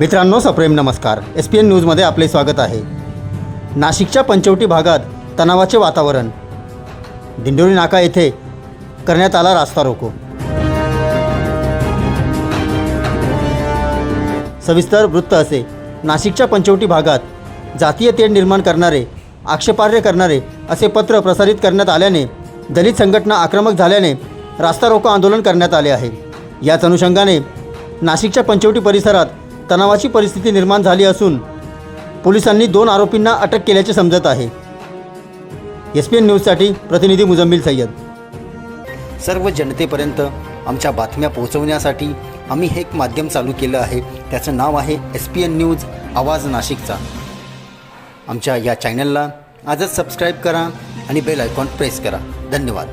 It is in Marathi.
मित्रांनो सप्रेम नमस्कार. एस पी एन न्यूजमध्ये आपले स्वागत आहे. नाशिकच्या पंचवटी भागात तणावाचे वातावरण. दिंडोरी नाका येथे करण्यात आला रास्ता रोको. सविस्तर वृत्त असे. नाशिकच्या पंचवटी भागात जातीय तेढ निर्माण करणारे आक्षेपार्ह करणारे असे पत्र प्रसारित करण्यात आल्याने दलित संघटना आक्रमक झाल्याने रास्ता रोको आंदोलन करण्यात आले आहे. याच अनुषंगाने नाशिकच्या पंचवटी परिसरात तणावाची परिस्थिती निर्माण झाली असून पोलिसांनी दोन आरोपींना अटक केल्याचे समजत आहे. एस पी एन न्यूजसाठी प्रतिनिधी मुजम्मिल सय्यद. सर्व जनतेपर्यंत आमच्या बातम्या पोहोचवण्यासाठी आम्ही हे एक माध्यम चालू केलं आहे. त्याचं नाव आहे एस पी एन न्यूज आवाज नाशिकचा. आमच्या या चॅनलला आजच सबस्क्राईब करा आणि बेल आयकॉन प्रेस करा. धन्यवाद.